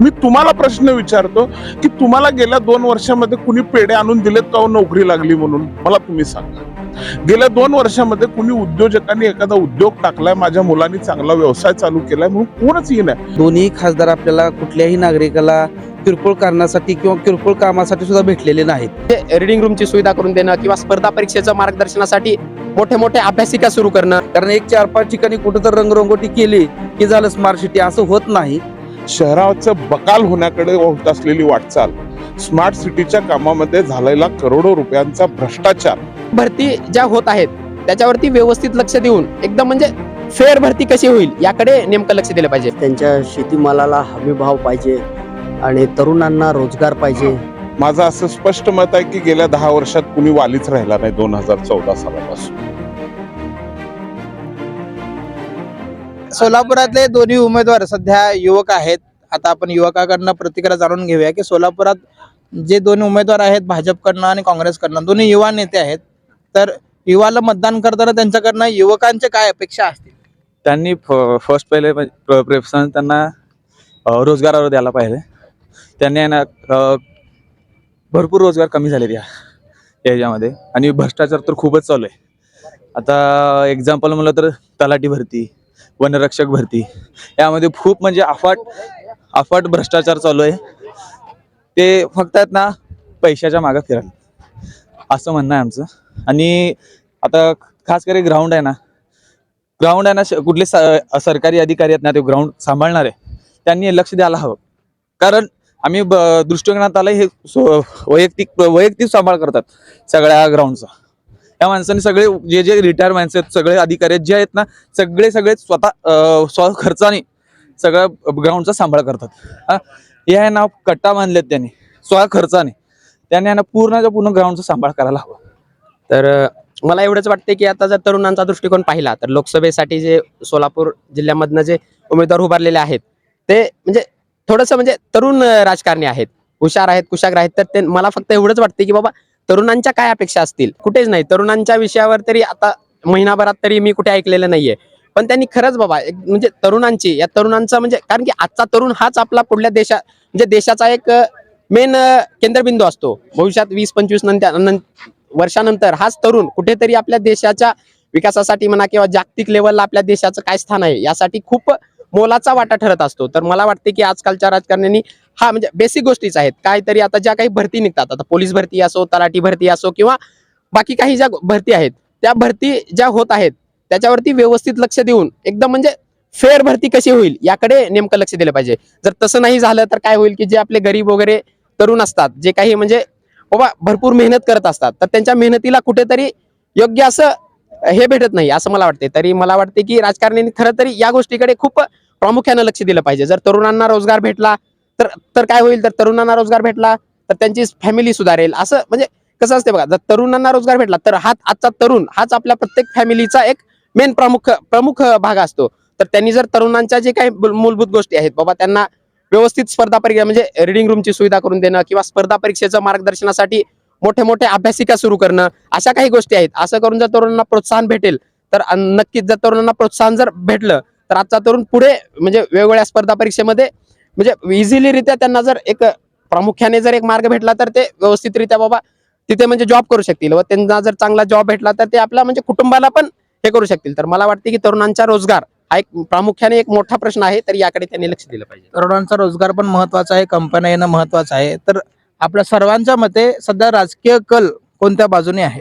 मी तुम्हाला प्रश्न विचारतो की तुम्हाला गेल्या दोन वर्षामध्ये कुणी पेढे आणून दिलेत का हो नोकरी लागली म्हणून? मला तुम्ही सांगा. गेल्या दोन वर्षामध्ये कुणी उद्योजकांनी एखादा उद्योग टाकलाय माझ्या मुलांनी चांगला व्यवसाय चालू केलाय म्हणून कोणच येईन. दोन्ही खासदार आपल्याला कुठल्याही नागरिकाला किरकोळ कारणासाठी किंवा किरकोळ कामासाठी सुद्धा भेटलेले नाहीत. रिडिंग रूमची सुविधा करून देणं किंवा स्पर्धा परीक्षेचं मार्गदर्शनासाठी मोठे मोठे अभ्यासिका सुरू करणं. कारण एक चार पाच ठिकाणी कुठं तर रंगरंगोटी केली की झालं स्मार्ट सिटी असं होत नाही. शहराचं बकाल होण्याकडे होत असलेली वाटचाल स्मार्ट सिटीच्या कामामध्ये झालेला करोडो रुपयांचा भ्रष्टाचार. भरती ज्या होत आहेत त्याच्यावरती व्यवस्थित लक्ष देऊन एकदम म्हणजे फेअर भरती कशी होईल याकडे नेमकं लक्ष दिलं पाहिजे. त्यांच्या शेतीमालाला हमी भाव पाहिजे आणि तरुणांना रोजगार पाहिजे. माझं असं स्पष्ट मत आहे की गेल्या दहा वर्षात कुणी वालीच राहिला नाही दोन हजार चौदा सालापासून. सोलापुरातले दोन्ही उमेदवार सध्या युवक आहेत. आता आपण युवकाकडनं प्रतिक्रिया जाणून घेऊया की सोलापुरात जे दोन उमेदवार आहेत भाजपकडनं आणि काँग्रेसकडनं दोन्ही युवा नेते आहेत. तर युवाला मतदान करताना त्यांच्याकडनं युवकांच्या काय अपेक्षा असतील? त्यांनी फर्स्ट पहिले म्हणजे प्रेफरन्स त्यांना रोजगारावर द्यायला पाहिजे. त्यांनी आहे ना भरपूर रोजगार कमी झालेत या याच्यामध्ये. आणि भ्रष्टाचार तर खूपच चालू आहे. आता एक्झाम्पल म्हणलं तर तलाठी भरती वनरक्षक भरती. यामध्ये खूप म्हणजे अफाट अफाट भ्रष्टाचार चालू आहे. ते फक्त आहेत ना पैशाच्या मागं फिरायला असं म्हणणं आहे आमचं. आणि आता खास करी ग्राउंड आहे ना. ग्राउंड आहे ना कुठले सरकारी अधिकारी आहेत ना ते ग्राउंड सांभाळणारे. त्यांनी लक्ष द्यायला हवं. कारण आम्ही दृष्टिकोनात आलं हे वैयक्तिक वैयक्तिक सांभाळ करतात सगळ्या ग्राउंडचा या माणसांनी सगळे जे जे रिटायर माणसं आहेत सगळे अधिकारी आहेत जे आहेत ना सगळे सगळे स्वतः स्व खर्चाने सगळ्या ग्राउंडचा सांभाळ करतात. हा? हे आहे ना कट्टा बांधलेत त्यांनी स्व खर्चाने. त्यांनी आहे ना पूर्णच्या पूर्ण ग्राउंडचा सांभाळ करायला हवा. तर मला एवढंच वाटते की आता जर तरुणांचा दृष्टिकोन पाहिला तर लोकसभेसाठी जे सोलापूर जिल्ह्यामधनं जे उमेदवार उभारलेले आहेत ते म्हणजे थोडंसं म्हणजे तरुण राजकारणी आहेत. हुशार आहेत कुशाग्र आहेत तर ते मला फक्त एवढंच वाटते की बाबा तरुणांच्या काय अपेक्षा असतील? कुठेच नाही. तरुणांच्या विषयावर तरी आता महिनाभरात तरी मी कुठे ऐकलेलं नाहीये. पण त्यांनी खरंच बाबा एक म्हणजे तरुणांची या तरुणांचा म्हणजे कारण की आजचा तरुण हाच आपला पुढल्या देशा म्हणजे देशाचा एक मेन केंद्रबिंदू असतो. भविष्यात वीस पंचवीस नंतर वर्षानंतर हाच तरुण कुठेतरी आपल्या देशाच्या विकासासाठी म्हणा किंवा जागतिक लेवलला आपल्या देशाचं काय स्थान आहे यासाठी खूप मोलाचा वाटा ठरत असतो. तर मला वाटते की आजकालच्या राजकारण्यांनी हा म्हणजे बेसिक गोष्टीच आहेत. काहीतरी आता ज्या काही भरती निघतात आता पोलीस भरती असो तलाठी भरती असो किंवा बाकी काही ज्या भरती आहेत त्या भरती ज्या होत आहेत त्याच्यावरती व्यवस्थित लक्ष देऊन एकदम म्हणजे फेअर भरती कशी होईल याकडे नेमकं लक्ष दिलं पाहिजे. जर तसं नाही झालं तर काय होईल की जे आपले गरीब वगैरे तरुण असतात जे काही म्हणजे बाबा भरपूर मेहनत करत असतात तर त्यांच्या मेहनतीला कुठेतरी योग्य असं हे भेटत नाही असं मला वाटते तरी मला वाटते की राजकारण्यांनी खरं तरी या गोष्टीकडे खूप प्रामुख्यानं लक्ष दिलं पाहिजे. जर तरुणांना रोजगार भेटला तर तर काय होईल? तर तरुणांना रोजगार भेटला तर त्यांची फॅमिली सुधारेल. असं म्हणजे कसं असते बघा जर तरुणांना रोजगार भेटला तर हा आजचा तरुण हाच आपल्या प्रत्येक फॅमिलीचा एक मेन प्रमुख प्रमुख भाग असतो. तर त्यांनी जर तरुणांच्या जे काही मूलभूत गोष्टी आहेत बाबा त्यांना व्यवस्थित स्पर्धा परीक्षा म्हणजे रिडिंग रूमची सुविधा करून देणं किंवा स्पर्धा परीक्षेचं मार्गदर्शनासाठी मोठे मोठे अभ्यासिका सुरू करणं अशा काही गोष्टी आहेत. असं करून जर तरुणांना प्रोत्साहन भेटेल तर नक्कीच जर तरुणांना प्रोत्साहन जर भेटलं तर आजचा तरुण पुढे म्हणजे वेगवेगळ्या स्पर्धा परीक्षेमध्ये म्हणजे इझिलीरित्या त्यांना जर एक प्रामुख्याने जर एक मार्ग भेटला तर ते व्यवस्थितरित्या बाबा तिथे म्हणजे जॉब करू शकतील व त्यांना जर चांगला जॉब भेटला तर ते आपला म्हणजे कुटुंबाला पण हे करू शकतील. तर मला वाटते की तरुणांचा रोजगार हा एक प्रामुख्याने एक मोठा प्रश्न आहे तर याकडे त्यांनी लक्ष दिलं पाहिजे. तरुणांचा रोजगार पण महत्त्वाचा आहे कंपन्या येणं महत्वाचं आहे. तर आपल्या सर्वांच्या मते सध्या राजकीय कल कोणत्या बाजूने आहे?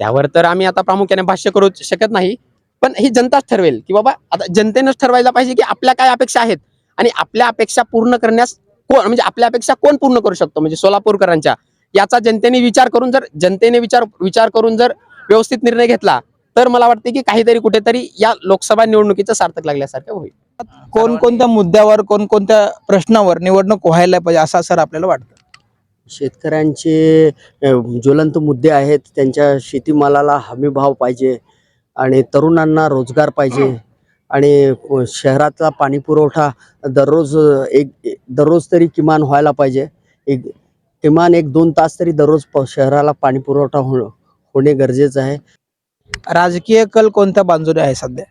त्यावर तर आम्ही आता प्रामुख्याने भाष्य करू शकत नाही पण ही जनताच ठरवेल की बाबा आता जनतेनंच ठरवायला पाहिजे की आपल्या काय अपेक्षा आहेत. आणि आपल्या अपेक्षा पूर्ण करण्यास कोण म्हणजे आपल्या अपेक्षा कोण पूर्ण करू शकतो? म्हणजे सोलापूरकरांच्या. याचा जनतेने विचार करून जर जनतेने विचार विचार करून जर व्यवस्थित निर्णय घेतला तर मला वाटते की काहीतरी कुठेतरी या लोकसभा निवडणुकीचं सार्थक लागल्यासारखं होईल. कोणकोणत्या मुद्द्यावर कोणकोणत्या प्रश्नावर निवडणूक व्हायला पाहिजे असं सर आपल्याला वाटतं? शेतकऱ्यांचे ज्वलंत मुद्दे आहेत त्यांच्या शेतीमालाला हमी भाव पाहिजे आणि तरुणांना रोजगार पाहिजे. आणि शहरातला पाणी पुरवठा दररोज एक दररोज तरी किमान व्हायला पाहिजे. एक किमान एक दोन तास तरी दररोज प- शहराला पाणी पुरवठा हो होणे गरजेचं आहे. राजकीय कल कोणत्या बाजूने आहे सध्या?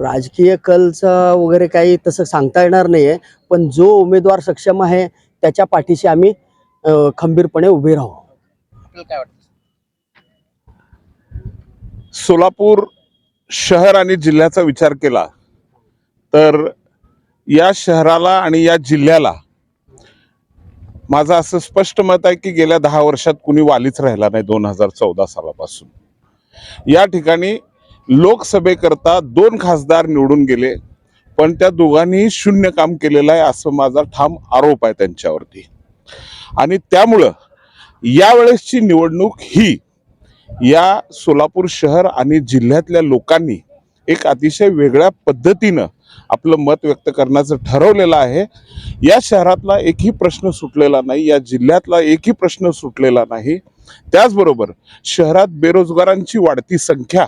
राजकीय कलचं वगैरे काही तसं सांगता येणार नाही आहे पण जो उमेदवार सक्षम आहे त्याच्या पाठीशी आम्ही खंबीरपणे उभे राहू. आपल्याला काय वाटतं? सोलापूर शहर आणि जिल्ह्याचा विचार केला तर या शहराला आणि या जिल्ह्याला माझं असं स्पष्ट मत आहे की गेल्या दहा वर्षात कुणी वालीच राहिला नाही दोन हजार चौदा सालापासून. या ठिकाणी लोकसभेकरता दोन खासदार निवडून गेले पण त्या दोघांनीही शून्य काम केलेलं आहे असं माझा ठाम आरोप आहे त्यांच्यावरती. आणि त्यामुळं यावेळेसची निवडणूक ही या सोलापूर शहर आणि जिल्ह्यातल्या लोकांनी एक अतिशय वेगळ्या पद्धतीनं आपलं मत व्यक्त करण्याचं ठरवलेलं आहे. या शहरातला एकही प्रश्न सुटलेला नाही या जिल्ह्यातला एकही प्रश्न सुटलेला नाही. त्याचबरोबर शहरात बेरोजगारांची वाढती संख्या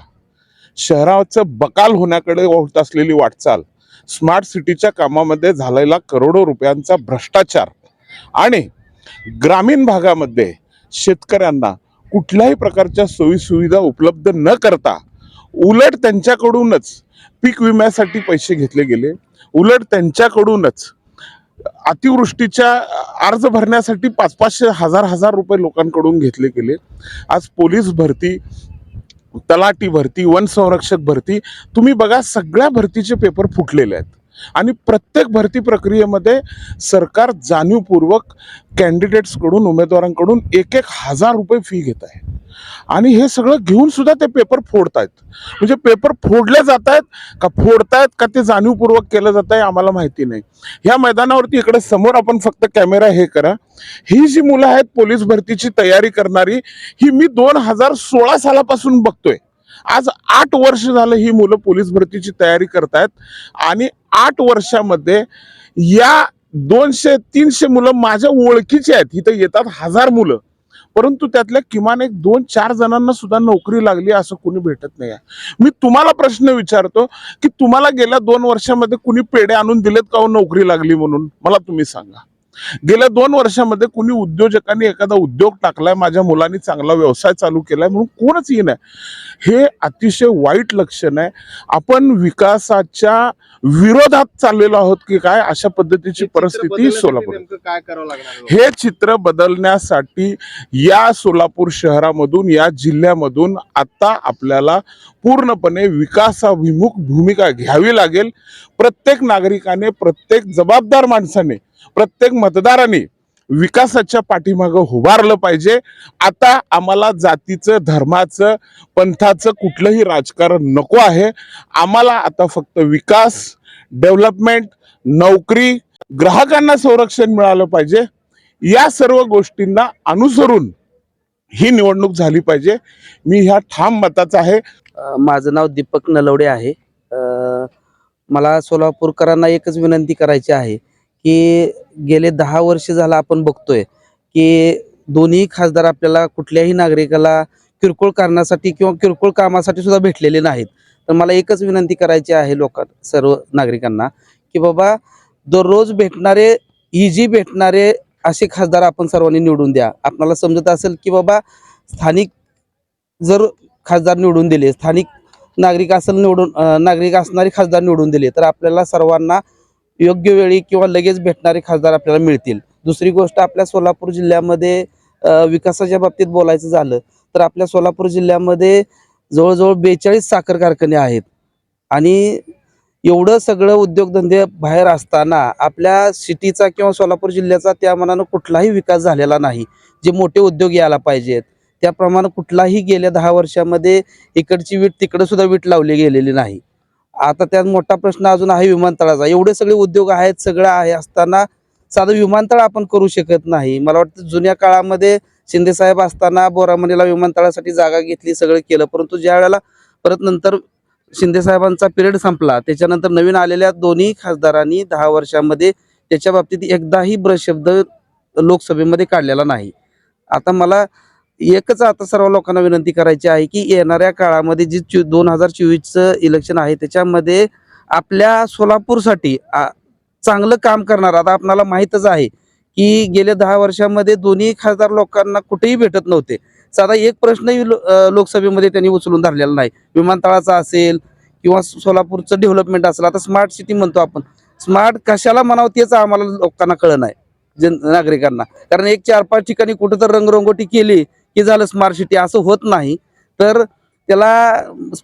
शहराचं बकाल होण्याकडे होत असलेली वाटचाल स्मार्ट सिटीच्या कामामध्ये झालेला करोडो रुपयांचा भ्रष्टाचार आणि ग्रामीण भागामध्ये शेतकऱ्यांना कुठल्याही प्रकारच्या सोयीसुविधा उपलब्ध न करता उलट त्यांच्याकडूनच पीक विम्यासाठी पैसे घेतले गेले. उलट त्यांच्याकडूनच अतिवृष्टीच्या अर्ज भरण्यासाठी पाच पाचशे हजार हजार रुपये लोकांकडून घेतले गेले. आज पोलीस भरती तलाटी भरती वन संरक्षक भरती तुम्ही बघा सगळ्या भरतीचे पेपर फुटलेले आहेत. आणि प्रत्येक भरती प्रक्रियेमध्ये सरकार जाणीवपूर्वक कॅन्डिडेट्सकडून उमेदवारांकडून एक एक हजार रुपये फी घेत आहे. आणि हे सगळं घेऊन सुद्धा ते पेपर फोडतायत. म्हणजे पेपर फोडले जात आहेत का फोडतायत का ते जाणीवपूर्वक केलं जात आहे आम्हाला माहिती नाही. ह्या मैदानावरती इकडे समोर आपण फक्त कॅमेरा हे करा. ही जी मुलं आहेत पोलीस भरतीची तयारी करणारी ही मी दोन हजार सोळा सालापासून बघतोय. आज आठ वर्ष झालं ही मुलं पोलीस भरतीची तयारी करतायत आणि आठ वर्षामध्ये या दोनशे तीनशे मुलं माझ्या ओळखीची आहेत. इथं येतात हजार मुलं. परंतु त्यातल्या किमान एक दोन चार जणांना सुद्धा नोकरी लागली असं कुणी भेटत नाही आहे. मी तुम्हाला प्रश्न विचारतो की तुम्हाला गेल्या दोन वर्षामध्ये कुणी पेढे आणून दिलेत का हो नोकरी लागली म्हणून? मला तुम्ही सांगा. गेल्या दोन वर्षामध्ये कुणी उद्योजकांनी एखादा उद्योग टाकलाय माझ्या मुलांनी चांगला व्यवसाय चालू केलाय म्हणून कोणच येईन हे अतिशय वाईट लक्षण आहे. आपण विकासाच्या विरोधात चाललेलो आहोत की काय अशा पद्धतीची परिस्थिती सोलापूर काय करावं लागणार हे चित्र बदलण्यासाठी या सोलापूर शहरामधून या जिल्ह्यामधून आता आपल्याला पूर्णपणे विकासाभिमुख भूमिका घ्यावी लागेल. प्रत्येक नागरिकाने प्रत्येक जबाबदार माणसाने प्रत्येक मतदाराने विकासाच्या पाठीमागं उभारलं पाहिजे. आता आम्हाला जातीचं धर्माचं पंथाचं कुठलंही राजकारण नको आहे. आम्हाला आता फक्त विकास डेव्हलपमेंट नोकरी ग्राहकांना संरक्षण मिळालं पाहिजे. या सर्व गोष्टींना अनुसरून ही निवडणूक झाली पाहिजे. मी ह्या ठाम मताचा आहे. माझं नाव दीपक नलवडे आहे. मला सोलापूरकरांना एकच विनंती करायची आहे. की गेले दहा वर्ष झालं आपण बघतोय की दोन्ही खासदार आपल्याला कुठल्याही नागरिकाला किरकोळ कारणासाठी किंवा किरकोळ कामासाठी सुद्धा भेटलेले नाहीत. तर मला एकच विनंती करायची आहे लोकां सर्व नागरिकांना की बाबा दररोज भेटणारे इजी भेटणारे असे खासदार आपण सर्वांनी निवडून द्या. आपल्याला समजत असेल की बाबा स्थानिक जर खासदार निवडून दिले स्थानिक नागरिक असेल निवडून नागरिक असणारे खासदार निवडून दिले तर आपल्याला सर्वांना योग्य वेळी किंवा लगेच भेटणारे खासदार आपल्याला मिळतील. दुसरी गोष्ट आपल्या सोलापूर जिल्ह्यामध्ये विकासाच्या बाबतीत बोलायचं झालं तर आपल्या सोलापूर जिल्ह्यामध्ये जवळजवळ बेचाळीस साखर कारखाने आहेत. आणि एवढं सगळं उद्योगधंदे बाहेर असताना आपल्या सिटीचा किंवा सोलापूर जिल्ह्याचा त्या मनानं कुठलाही विकास झालेला नाही. जे मोठे उद्योग यायला पाहिजेत त्याप्रमाणे कुठलाही गेल्या दहा वर्षामध्ये इकडची वीट तिकडंसुद्धा वीट लावली गेलेली नाही. आता त्यात मोठा प्रश्न अजून आहे विमानतळाचा. एवढे सगळे उद्योग आहेत सगळं आहे असताना साधं विमानतळ आपण करू शकत नाही. मला वाटतं जुन्या काळामध्ये शिंदेसाहेब असताना बोरामणीला विमानतळासाठी जागा घेतली सगळं केलं. परंतु ज्या वेळेला परत नंतर शिंदेसाहेबांचा पिरियड संपला त्याच्यानंतर नवीन आलेल्या दोन्ही खासदारांनी दहा वर्षामध्ये त्याच्या बाबतीत एकदाही ब्रशब्द लोकसभेमध्ये काढलेला नाही. आता मला एकच आता सर्व लोकांना विनंती करायची आहे की येणाऱ्या काळामध्ये जी चो दोन हजार चोवीसचं इलेक्शन आहे त्याच्यामध्ये आपल्या सोलापूरसाठी चांगलं काम करणार. आता आपणाला माहीतच आहे की गेल्या दहा वर्षामध्ये दोन्ही खासदार लोकांना कुठेही भेटत नव्हते. साधा एक प्रश्नही लो- लोकसभेमध्ये त्यांनी उचलून धरलेला नाही. विमानतळाचा असेल किंवा सोलापूरचं डेव्हलपमेंट असेल आता स्मार्ट सिटी म्हणतो आपण. स्मार्ट कशाला म्हणावं तेच आम्हाला लोकांना कळलं नाही जन नागरिकांना. कारण एक चार पाच ठिकाणी कुठं तर रंगरंगोटी केली की झालं स्मार्ट सिटी असं होत नाही. तर त्याला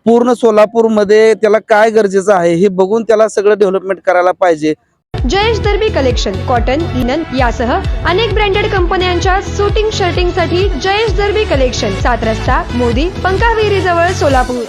पूर्ण सोलापूरमध्ये त्याला काय गरजेचं आहे हे बघून त्याला सगळं डेव्हलपमेंट करायला पाहिजे. Jayesh Darbi collection cotton linen यासह अनेक ब्रँडेड कंपन्यांच्या शूटिंग शर्टिंगसाठी जयेश दर्बी कलेक्शन सात रस्ता मोदी पंकाविहिरी जवळ सोलापूर.